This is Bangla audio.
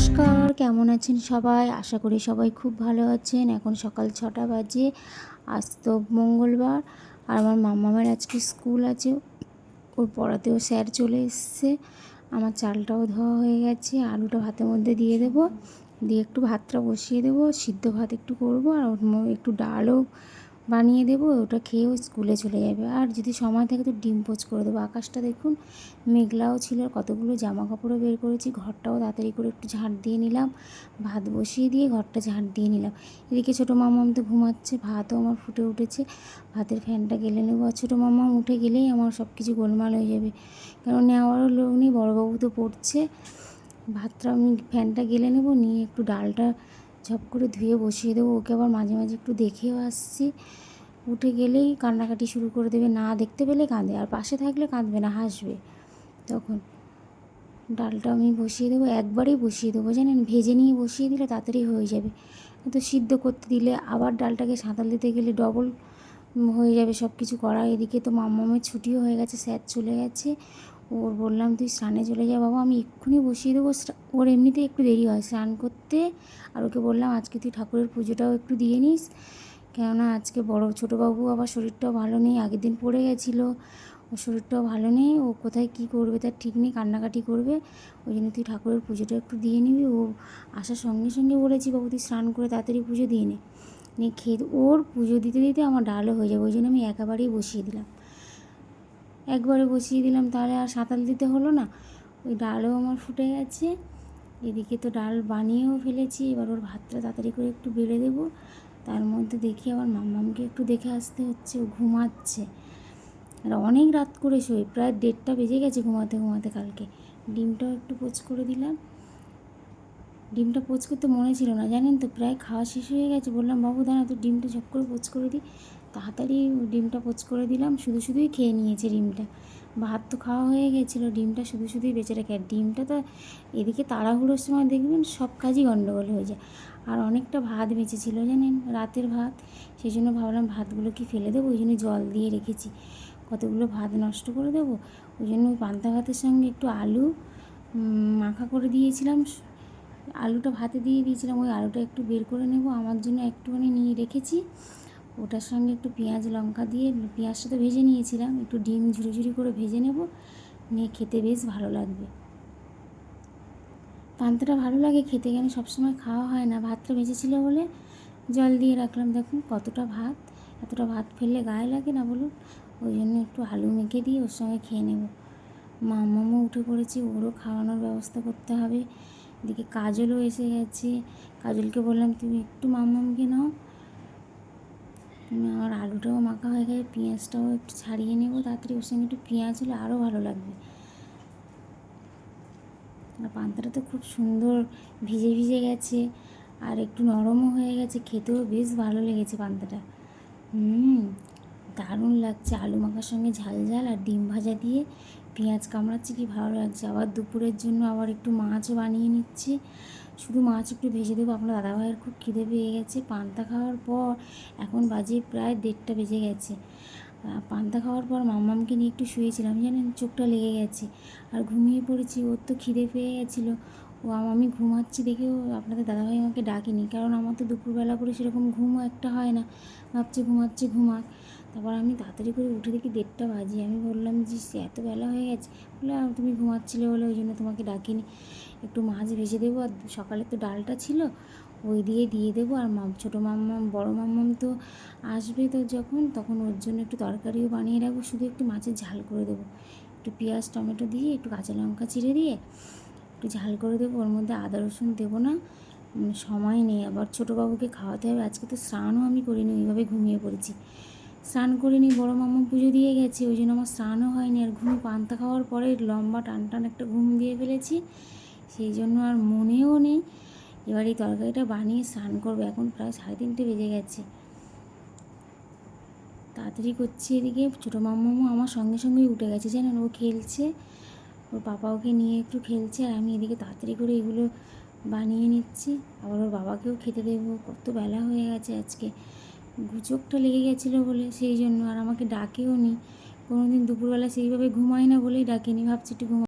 নমস্কার, কেমন আছেন সবাই? আশা করি সবাই খুব ভালো আছেন। এখন সকাল ছটা বাজে, আজ তো মঙ্গলবার, আর আমার মামামের আজকে স্কুল আছে, ওর পড়াতেও স্যার চলে এসছে। আমার চালটাও ধোয়া হয়ে গেছে, আলুটা ভাতের মধ্যে দিয়ে দেবো। দিয়ে একটু ভাতটা বসিয়ে দেবো, সিদ্ধ ভাত একটু করব, আর ওর একটু ডালও বানিয়ে দেবো, ওটা খেয়েও স্কুলে চলে যাবে। আর যদি সময় থাকে তো ডিম পোচ করে দেবো। আকাশটা দেখুন মেঘলাও ছিল, আর কতগুলো জামা কাপড়ও বের করেছি। ঘরটাও তাড়াতাড়ি করে একটু ঝাঁট দিয়ে নিলাম। ভাত বসিয়ে দিয়ে ঘরটা ঝাঁট দিয়ে নিলাম। এদিকে ছোটো মামাম তো ঘুমাচ্ছে, ভাতও আমার ফুটে উঠেছে। ভাতের ফ্যানটা গেলে নেব। আর ছোটো মামাম উঠে গেলেই আমার সব কিছু গোলমাল হয়ে যাবে। কারণ নেওয়ারও লোক নেই, বড়োবাবু তো পড়ছে। ভাতটা আমি ফ্যানটা গেলে নেব, নিয়ে একটু ডালটা ঝপ করে ধুয়ে বসিয়ে দেবো। ওকে আবার মাঝে মাঝে একটু দেখেও আসছি। উঠে গেলেই কান্নাকাটি শুরু করে দেবে। না দেখতে পেলে কাঁদে, আর পাশে থাকলে কাঁদবে না, হাসবে। তখন ডালটা আমি বসিয়ে দেবো, একবারেই বসিয়ে দেবো, জানেন? ভেজে নিয়ে বসিয়ে দিলে তাড়াতাড়ি হয়ে যাবে। তো সিদ্ধ করতে দিলে আবার ডালটাকে সাঁতাল দিতে গেলে ডবল হয়ে যাবে সব কিছু করা। এদিকে তো মাম্মামের ছুটিও হয়ে গেছে স্যার চলে গেছে। ওর বললাম, তুই স্নানে চলে যা বাবা, আমি এক্ষুনি বসিয়ে দেবো। ওর এমনিতে একটু দেরি হয় স্নান করতে। আর ওকে বললাম, আজকে তুই ঠাকুরের পুজোটাও একটু দিয়ে নিস। কেননা আজকে বড় ছোটোবাবু আবার শরীরটাও ভালো নেই, আগের দিন পড়ে গেছিল। ওর শরীরটাও ভালো নেই, ও কোথায় কী করবে তার ঠিক নেই, কান্নাকাটি করবে। ওই জন্য তুই ঠাকুরের পুজোটা একটু দিয়ে নিবি। ও আসার সঙ্গে সঙ্গে বলেছি, বাবু, তুই স্নান করে তাড়াতাড়ি পুজো দিয়ে নে। নিয়ে খেয়ে, ওর পুজো দিতে দিতে আমার ডালও হয়ে যাবে। ওই জন্য আমি একেবারেই বসিয়ে দিলাম। একবারে বসিয়ে দিলাম, তাহলে আর সাঁতাল দিতে হলো না। ওই ডালও আমার ফুটে গেছে। এদিকে তো ডাল বানিয়েও ফেলেছি, এবার ওর ভাতটা তাড়াতাড়ি করে একটু বেড়ে দেবো। তার মধ্যে দেখি আমার মাম্মামকে একটু দেখে আসতে হচ্ছে, ও ঘুমাচ্ছে। আর অনেক রাত করে শোয়, প্রায় দেড়টা বেজে গেছে ঘুমাতে ঘুমাতে কালকে। ডিমটাও একটু পোচ করে দিলাম। ডিমটা পোচ করতে মনে ছিল না, জানেন তো? প্রায় খাওয়া শেষ হয়ে গেছে, বললাম, বাবু, দাঁড়া তো ডিমটা ঝপ করে পোচ করে দিই তাড়াতাড়ি ডিমটা পোচ করে দিলাম, শুধু শুধুই খেয়ে নিয়েছে ডিমটা। ভাত তো খাওয়া হয়ে গেছিল, ডিমটা শুধু শুধুই বেঁচে রাখে, আর ডিমটা তো এদিকে তাড়াহুড়োর সময় দেখবেন সব কাজই গণ্ডগোল হয়ে যায়। আর অনেকটা ভাত বেঁচেছিল, জানেন? রাতের ভাত সেই জন্য ভাবলাম ভাতগুলো কি ফেলে দেবো, ওই জন্য জল দিয়ে রেখেছি। কতগুলো ভাত নষ্ট করে দেবো? ওই জন্য ওই পান্তা ভাতের সঙ্গে একটু আলু মাখা করে দিয়েছিলাম আলুটা ভাতে দিয়ে দিয়েছিলাম, ওই আলুটা একটু বের করে নেব। আমার জন্য একটুখানি নিয়ে রেখেছি। ওটার সঙ্গে একটু পেঁয়াজ, লঙ্কা দিয়ে পেঁয়াজটা তো ভেজে নিয়েছিলাম, একটু ডিম ঝুড়ি ঝুড়ি করে ভেজে নেব। নিয়ে খেতে বেশ ভালো লাগবে। পান্তাটা ভালো লাগে খেতে, কেন সবসময় খাওয়া হয় না। ভাতটা বেঁচেছিল বলে জল দিয়ে রাখলাম। দেখুন কতটা ভাত, এতটা ভাত ফেললে গায়ে লাগে না বলুন। ওই জন্য একটু আলু মেখে দিয়ে ওর সঙ্গে খেয়ে নেব। মামামও উঠে পড়েছে, ওরও খাওয়ানোর ব্যবস্থা করতে হবে। এদিকে কাজলও এসে গেছে। কাজলকে বললাম, তুমি একটু মামামকে নাও। তুমি আমার আলুটাও মাখা হয়ে গেছে, পেঁয়াজটাও একটু ছাড়িয়ে নেব। তাড়াতাড়ি ওর সঙ্গে একটু পেঁয়াজ হলে আরও ভালো লাগবে। আর পান্তাটা তো খুব সুন্দর ভিজে ভিজে গেছে আর একটু নরমও হয়ে গেছে। খেতেও বেশ ভালো লেগেছে পান্তাটা। হুম দারুণ লাগছে। আলু মাখার সঙ্গে ঝাল ঝাল আর ডিম ভাজা দিয়ে পেঁয়াজ কামড়াচ্ছে কি ভালো লাগছে। আবার দুপুরের জন্য আবার একটু মাছও বানিয়ে নিচ্ছি। শুধু মাছ একটু ভেজে দেবো। আপনার দাদাভাইয়ের খুব খিদে পেয়ে গেছে। পান্তা খাওয়ার পর এখন বাজে প্রায় দেড়টা বেজে গেছে। পান্তা খাওয়ার পর মাম্মামকে নিয়ে একটু শুয়েছিলাম। জানেন? চোখটা লেগে গেছে। আর ঘুমিয়ে পড়েছি। ওর তো খিদে পেয়ে গেছিল। ও আম- ঘুমাচ্ছি দেখেও আপনাদের দাদাভাই আমাকে ডাকেনি কারণ আমার তো দুপুরবেলা করে সেরকম ঘুমও একটা হয় না। ভাবছি ঘুমাচ্ছি ঘুমাক। তারপর আমি তাড়াতাড়ি করে উঠে দেখি দেড়টা বাজি আমি বললাম যে এত বেলা হয়ে গেছে। বলে "আহ, তুমি ঘুমাচ্ছিলে বলে ওই জন্য তোমাকে ডাকিনি। একটু মাছ ভেজে দেবো আর সকালে তো ডালটা ছিল ওই দিয়ে দিয়ে দেবো। আর মাম ছোটো মাম্মাম বড়ো মাম্মাম তো আসবে তো যখন তখন ওর জন্য একটু তরকারিও বানিয়ে রাখব শুধু একটু মাছের ঝাল করে দেবো। একটু পেঁয়াজ টমেটো দিয়ে একটু কাঁচা লঙ্কা চিড়ে দিয়ে একটু ঝাল করে দেবো, ওর মধ্যে আদা রসুন দেবো না। সময় নেই, আবার ছোটোবাবুকে খাওয়াতে হবে। আজকে তো স্নানও আমি করিনি, ওইভাবে ঘুমিয়ে পড়েছি। স্নান করিনি, বড় মাম্মা পুজো দিয়ে গেছে, ওই জন্য আমার স্নানও হয়নি। আর ঘুম পান্তা খাওয়ার পরে লম্বা টান টান একটা ঘুম দিয়ে ফেলেছি, সেই জন্য আর মনেও নেই। এবার এই তরকারিটা বানিয়ে স্নান করব, এখন প্রায় সাড়ে তিনটে বেজে গেছে। তাড়াতাড়ি করছি এদিকে, ছোটো মাম্মামও আমার সঙ্গে সঙ্গেই উঠে গেছে, জানেন? ও খেলছে ওর বাবা ওকে নিয়ে একটু খেলছে আর আমি এদিকে তাড়াতাড়ি করে এগুলো বানিয়ে নিচ্ছি। আবার ওর বাবাকেও খেতে দেবো। কত বেলা হয়ে গেছে আজকে। গুচকটা লেগে গেছিল বলে সেই জন্য আর আমাকে ডাকেও নি কোনোদিন দুপুরবেলা সেইভাবে ঘুমাই না বলেই ডাকেনি। ভাবছি একটু ঘুমা